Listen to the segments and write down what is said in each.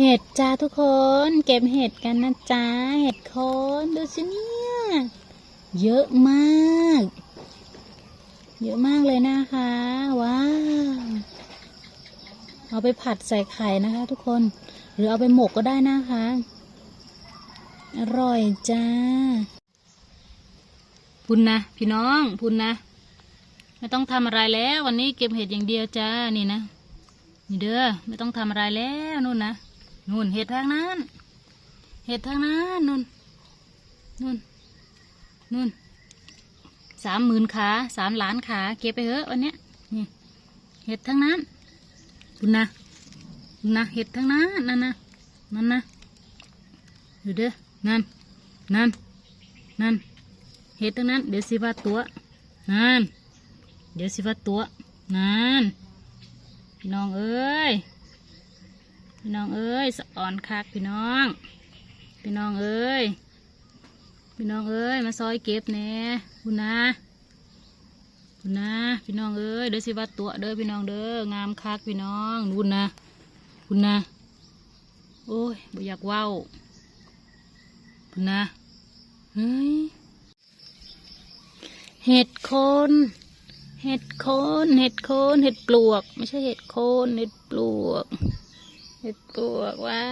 เห็ดจ้าทุกคนเก็บเห็ดกันนะจ้าเห็ดโคนดูสิเนี่ยเยอะมาก เยอะมากเลยนะคะว้าวเอาไปผัดใส่ไข่นะคะ ทุกคนหรือเอาไปหมกก็ได้นะคะ อร่อยจ้า พุนนะพี่น้องพุนนะ ไม่ต้องทำอะไรแล้ว วันนี้เก็บเห็ดอย่างเดียวจ้านี่นะนี่เด้อไม่ต้องทำอะไรแล้วนู่นนะ นู่นเห็ดทางนั้น เห็ดทางนั้นนู่นนู่นนู่นสามหมื่นขาสามล้านขาเก็บไปเถอะวันเนี้ยนี่เห็ดทางนั้นคุณนะคุณนะเห็ดทางนั้นนั่นนะนั่นนะดูเด้อนั่นนั่นนั่นเห็ดทางนั้น เดี๋ยวสิว่าตัวนั่นเดี๋ยวสิว่าตัวนั่นพี่น้องเอ้ย พี่น้องเอ้ยสะอ่อนคักพี่น้อง พี่น้องเอ้ยพี่น้องเอ้ยมาซอยเก็บแหน่คุณนะคุณนะพี่น้องเอ้ยเด้อสิว่าตัวเด้อพี่น้องเด้องามคักพี่น้องคุณนะคุณนะโอ้ยบ่อยากว้าวคุณนะเฮ้ยเห็ดโคนเห็ดโคนเห็ดโคนเห็ดปลวก ไม่ใช่เห็ดโคนเห็ดปลวก เห็ดปลวกว้า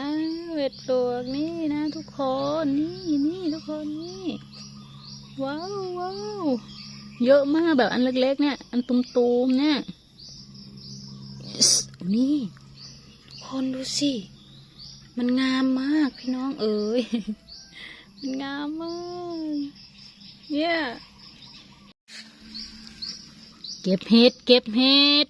เห็ดปลวกนี่นะ ทุกคนนี่นี่ทุกคนนี่ว้าวว้าวเยอะมากแบบอันเล็ก ๆ เนี่ย อันตุมๆเนี่ยนี่คนดูสิ มันงามมากพี่น้องเอ๋ยมันงามมากเนี่ยเก็บเห็ดเก็บเห็ด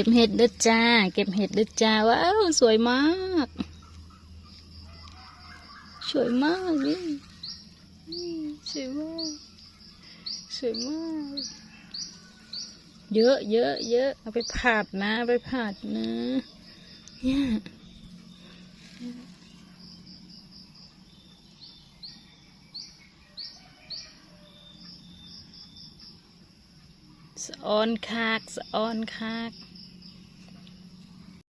ก็บเห็ดด้อจ้า เก็บเห็ดด้อจ้า ว้าว สวยมาก สวยมากนี่สวยมาก สวยมาก เยอะเยอะเยอะเอาไปผัดนะไปผัดนะ เนี่ยสะออนคากสะออนคาก